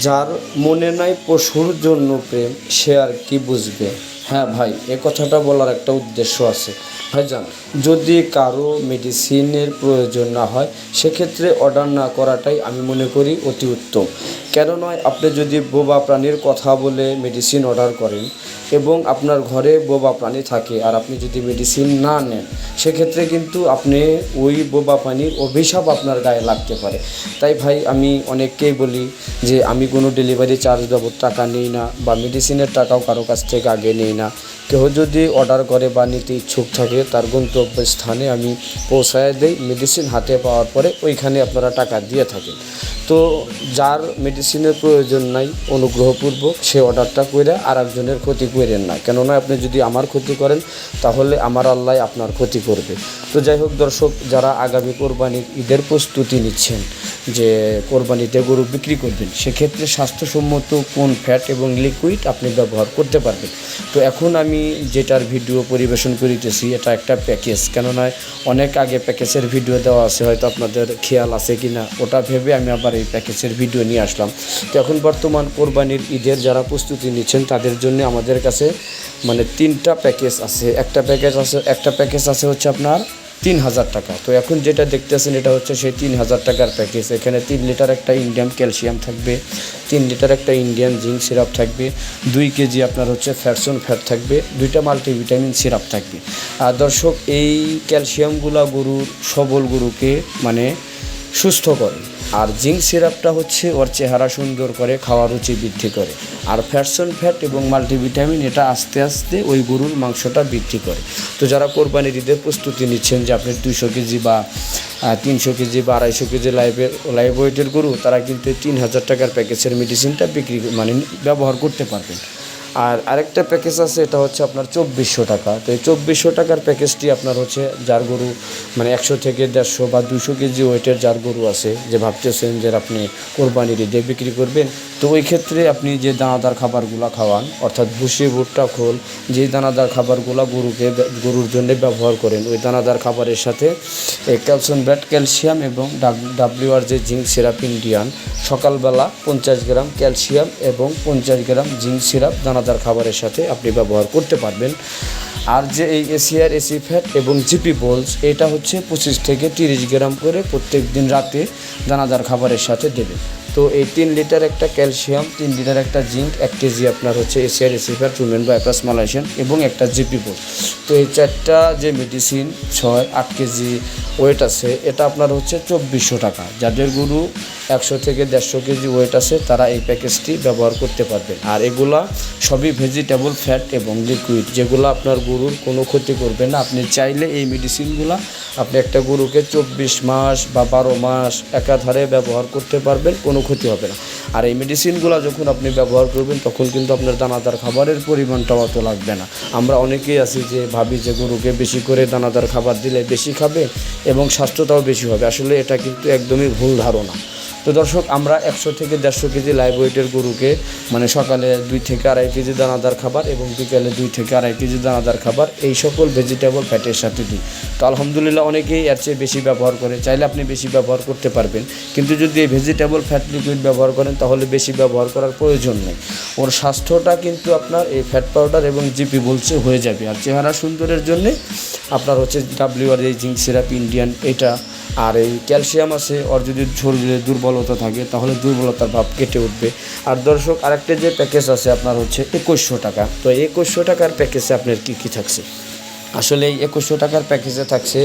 যার মনে নাই পশুর জন্য প্রেম, সে আর কি বুঝবে? হ্যাঁ ভাই, এ কথাটা বলার একটা উদ্দেশ্য আছে। ভাইজান যদি কারও মেডিসিনের প্রয়োজন না হয়, সেক্ষেত্রে অর্ডার না করাটাই আমি মনে করি অতি উত্তম। কেন নয়, আপনি যদি বোবা প্রাণীর কথা বলে মেডিসিন অর্ডার করেন এবং আপনার ঘরে বোবা প্রাণী থাকে আর আপনি যদি মেডিসিন না নেন, সেক্ষেত্রে কিন্তু আপনি ওই বোবা প্রাণীর অভিশাপ আপনার গায়ে লাগতে পারে। তাই ভাই, আমি অনেককেই বলি যে আমি কোনো ডেলিভারি চার্জ বাবদ টাকা নিই না বা মেডিসিনের টাকাও কারও কাছ থেকে আগে নিই না। কেউ যদি অর্ডার করে বা নিতে ইচ্ছুক থাকে তার গন্তব্য স্থানে আমি পৌঁছায় দেই মেডিসিন হাতে পাওয়ার পরে ওইখানে আপনারা টাকা দিয়ে থাকেন। তো যার মেডিসিনের প্রয়োজন নাই, অনুগ্রহপূর্বক সে অর্ডারটা করে আর একজনের ক্ষতি করেন না। কেননা আপনি যদি আমার ক্ষতি করেন, তাহলে আমার আল্লাহ আপনার ক্ষতি করবে। তো যাই হোক দর্শক, যারা আগামী কোরবানির ঈদের প্রস্তুতি নিচ্ছেন, যে কোরবানিতে গরু বিক্রি করবেন, সেক্ষেত্রে স্বাস্থ্যসম্মত কোন ফ্যাট এবং লিকুইড আপনি ব্যবহার করতে পারবেন। তো এখন আমি যেটার ভিডিও পরিবেশন করিতেছি, এটা একটা প্যাকেজ কেননা অনেক আগে প্যাকেজের ভিডিও দেওয়া আছে, হয়তো আপনাদের খেয়াল আছে কি না ওটা ভেবে আমি আবার এই প্যাকেজের ভিডিও নিয়ে আসলাম। তো এখন বর্তমান কোরবানির ঈদের যারা প্রস্তুতি নিচ্ছেন, তাদের জন্য আমাদের কাছে মানে তিনটা প্যাকেজ আছে। একটা প্যাকেজ আছে, একটা প্যাকেজ আছে হচ্ছে আপনার তিন হাজার টাকা। তো এখন যেটা দেখতেছেন, এটা হচ্ছে সেই তিন হাজার টাকার প্যাকেজ। এখানে তিন লিটার একটা ইন্ডিয়ান ক্যালসিয়াম থাকবে, তিন লিটার একটা ইন্ডিয়ান জিঙ্ক সিরাপ থাকবে, দুই কেজি আপনার হচ্ছে ফ্যাটসন ফ্যাট থাকবে, দুইটা মাল্টিভিটামিন সিরাপ থাকবে। আর দর্শক, এই ক্যালসিয়ামগুলা গরুর সবল গরুকে মানে সুস্থ করে। আর জিঙ্ক সিরাপটা হচ্ছে ওর চেহারা সুন্দর করে, খাওয়া রুচি বৃদ্ধি করে। আর ফ্যাটসন ফ্যাট এবং মাল্টিভিটামিন এটা আস্তে আস্তে ওই গরুর মাংসটা বৃদ্ধি করে। তো যারা কোরবানির ঈদের প্রস্তুতি নিচ্ছেন যে আপনি দুশো কেজি বা তিনশো কেজি বা আড়াইশো কেজি লাইভের লাইভ ওয়েটের গরু, তারা কিন্তু তিন হাজার টাকার প্যাকেজের মেডিসিনটা বিক্রি মানে ব্যবহার করতে পারবেন। আর আরেকটা প্যাকেজ আছে, এটা হচ্ছে আপনার চব্বিশশো টাকা। তো এই চব্বিশশো টাকার প্যাকেজটি আপনার হচ্ছে যার গরু মানে একশো থেকে দেড়শো বা দুশো কেজি ওয়েটের যার গরু আছে, যে ভাবতেছেন যে আপনি কোরবানির ঈদে বিক্রি করবেন, তো ওই ক্ষেত্রে আপনি যে দানাদার খাবারগুলো খাওয়ান, অর্থাৎ ভুসি, ভুট্টা, খোল, যে দানাদার খাবারগুলো গরুকে গরুর জন্য ব্যবহার করেন, ওই দানাদার খাবারের সাথে এই ক্যালসিয়াম, ব্যাট ক্যালসিয়াম এবং ডাব্লিউ আর যে জিঙ্ক সিরাপ ইন্ডিয়ান, সকালবেলা পঞ্চাশ গ্রাম ক্যালসিয়াম এবং পঞ্চাশ গ্রাম জিঙ্ক সিরাপ দানাদার খাবারের সাথে আপনি ব্যবহার করতে পারবেন। আর যে এই এসিআর এসি ফ্যাট এবং জিপি বোলস এটা হচ্ছে পঁচিশ থেকে তিরিশ গ্রাম করে প্রত্যেক দিন রাতে দানাদার খাবারের সাথে দেবে। তো এই তিন লিটার একটা ক্যালসিয়াম, তিন লিটার একটা জিঙ্ক, এক কেজি আপনার হচ্ছে এসিআর এসিফার ট্রুমেন বা অ্যাপাস মালাইশিয়ান এবং একটা জিপি বোল তো এই চারটা যে মেডিসিন ছয়, আট কেজি ওয়েট আছে, এটা আপনার হচ্ছে চব্বিশশো টাকা। যাদের গরু একশো থেকে দেড়শো কেজি ওয়েট আছে, তারা এই প্যাকেজটি ব্যবহার করতে পারবেন আর এগুলা সবই ভেজিটেবল ফ্যাট এবং লিকুইড যেগুলো আপনার গরুর কোনো ক্ষতি করবে না। আপনি চাইলে এই মেডিসিনগুলো আপনি একটা গরুকে চব্বিশ মাস বা বারো মাস একাধারে ব্যবহার করতে পারবেন, কোনো ক্ষতি হবে না। আর এই মেডিসিনগুলো যখন আপনি ব্যবহার করবেন, তখন কিন্তু আপনার দানাদার খাবারের পরিমাণটাও অত লাগবে না। আমরা অনেকেই আছি যে ভাবি যে গরুকে বেশি করে দানাদার খাবার দিলে বেশি খাবে এবং স্বাস্থ্যটাও বেশি হবে। আসলে এটা কিন্তু একদমই ভুল ধারণা। তো দর্শক, আমরা একশো থেকে দেড়শো কেজি লাইভ ওয়েটের গরুকে মানে সকালে দুই থেকে আড়াই কেজি দানাদার খাবার এবং বিকালে দুই থেকে আড়াই কেজি দানাদার খাবার এই সকল ভেজিটেবল ফ্যাটের সাথে দিই। তো আলহামদুলিল্লাহ অনেকেই এর চেয়ে বেশি ব্যবহার করে, চাইলে আপনি বেশি ব্যবহার করতে পারবেন। কিন্তু যদি এই ভেজিটেবল ফ্যাট লিকুইড ব্যবহার করেন, তাহলে বেশি ব্যবহার করার প্রয়োজন নেই। ওর স্বাস্থ্যটা কিন্তু আপনার এই ফ্যাট পাউডার এবং জিপি বলছে হয়ে যাবে। আর চেহারা সুন্দরের জন্যে আপনার হচ্ছে ডাব্লিউ আর এই জিঙ্ক সিরাপ ইন্ডিয়ান এটা আর এই ক্যালসিয়াম আছে, ওর যদি শরীরে দুর্বলতা থাকে, তাহলে দুর্বলতার ভাব কেটে উঠবে। আর দর্শক, আরেকটা যে প্যাকেজ আছে আপনার হচ্ছে একুশশো টাকা। তো একুশশো টাকার প্যাকেজে আপনার কী কী থাকছে? আসলে এই একুশশো টাকার প্যাকেজে থাকছে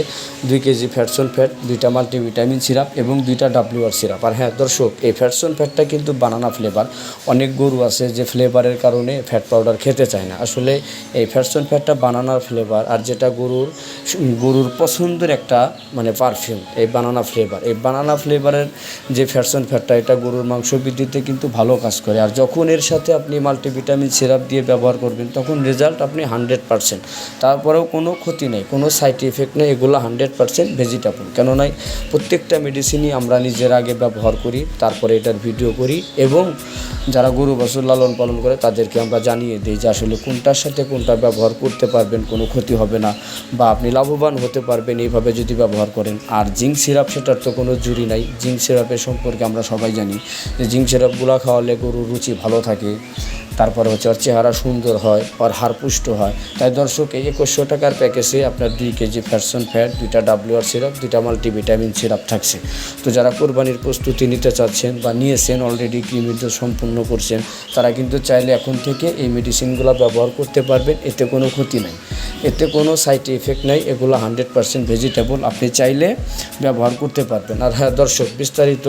দুই কেজি ফ্যাটসন ফ্যাট দুইটা মাল্টিভিটামিন সিরাপ এবং দুইটা ডাব্লিউআর সিরাপ আর হ্যাঁ দর্শক, এই ফ্যাটসন ফ্যাটটা কিন্তু বানানা ফ্লেভার অনেক গরু আছে যে ফ্লেভারের কারণে ফ্যাট পাউডার খেতে চায় না। আসলে এই ফ্যাটসন ফ্যাটটা বানানার ফ্লেভার আর যেটা গরুর গরুর পছন্দের একটা মানে পারফিউম এই বানানা ফ্লেভার এই বানানা ফ্লেভারের যে ফ্যাটসন ফ্যাটটা এটা গরুর মাংস বৃদ্ধিতে কিন্তু ভালো কাজ করে। আর যখন এর সাথে আপনি মাল্টিভিটামিন সিরাপ দিয়ে ব্যবহার করবেন, তখন রেজাল্ট আপনি হান্ড্রেড পারসেন্ট তারপরেও কোনো ক্ষতি নেই, কোনো সাইড এফেক্ট নেই, এগুলো হান্ড্রেড পার্সেন্ট ভেজিটেবল কেননা প্রত্যেকটা মেডিসিনই আমরা নিজের আগে ব্যবহার করি, তারপরে এটার ভিডিও করি এবং যারা গরু বছর লালন পালন করে তাদেরকে আমরা জানিয়ে দিই যে আসলে কোনটার সাথে কোনটা ব্যবহার করতে পারবেন, কোনো ক্ষতি হবে না বা আপনি লাভবান হতে পারবেন এইভাবে যদি ব্যবহার করেন। আর জিঙ্ক সিরাপ সেটার তো কোনো জুরি নাই জিঙ্ক সিরাপের সম্পর্কে আমরা সবাই জানি যে জিঙ্ক সিরাপগুলো খাওয়ালে গরুর রুচি ভালো থাকে। তারপরে হচ্ছে ওর চেহারা সুন্দর হয়, ওর হাড় পুষ্ট হয়। তাই দর্শক, এই একুশশো টাকার প্যাকেজে আপনার দুই কেজি ফ্যারসন ফ্যাট, দুইটা ডাব্লিউআর সিরাপ, দুইটা মাল্টিভিটামিন সিরাপ থাকছে। তো যারা কোরবানির প্রস্তুতি নিতে চাচ্ছেন বা নিয়েছেন অলরেডি কৃমির সম্পূর্ণ করছেন, তারা কিন্তু চাইলে এখন থেকে এই মেডিসিনগুলো ব্যবহার করতে পারবেন, এতে কোনো ক্ষতি নাই। এতে কোনো সাইড এফেক্ট নাই, এগুলো হান্ড্রেড পার্সেন্ট ভেজিটেবল আপনি চাইলে ব্যবহার করতে পারবেন। আর হ্যাঁ দর্শক, বিস্তারিত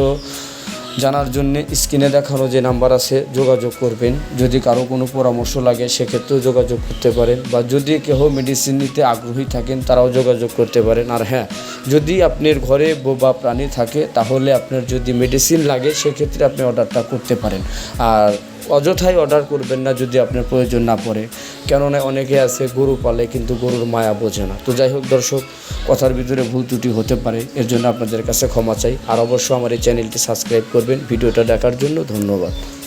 জানার জন্য স্ক্রিনে দেখানো যে নাম্বার আছে, যোগাযোগ করবেন। যদি কারও কোনো পরামর্শ লাগে, সেক্ষেত্রেও যোগাযোগ করতে পারেন। বা যদি কেহ মেডিসিন নিতে আগ্রহী থাকেন, তারাও যোগাযোগ করতে পারেন। আর হ্যাঁ যদি আপনার ঘরে বোবা প্রাণী থাকে, তাহলে আপনার যদি মেডিসিন লাগে, সেক্ষেত্রে আপনি অর্ডারটা করতে পারেন। আর অযথাই অর্ডার করবেন না যদি আপনার প্রয়োজন না পড়ে। কেননা অনেকে আছে গরু পালে কিন্তু গরুর মায়া বোঝে না। তো যাই হোক দর্শক, কথার ভিতরে ভুল ত্রুটি হতে পারে, এর জন্য আপনাদের কাছে ক্ষমা চাই। আর অবশ্য আমার এই চ্যানেলটি সাবস্ক্রাইব করবেন। ভিডিওটা দেখার জন্য ধন্যবাদ।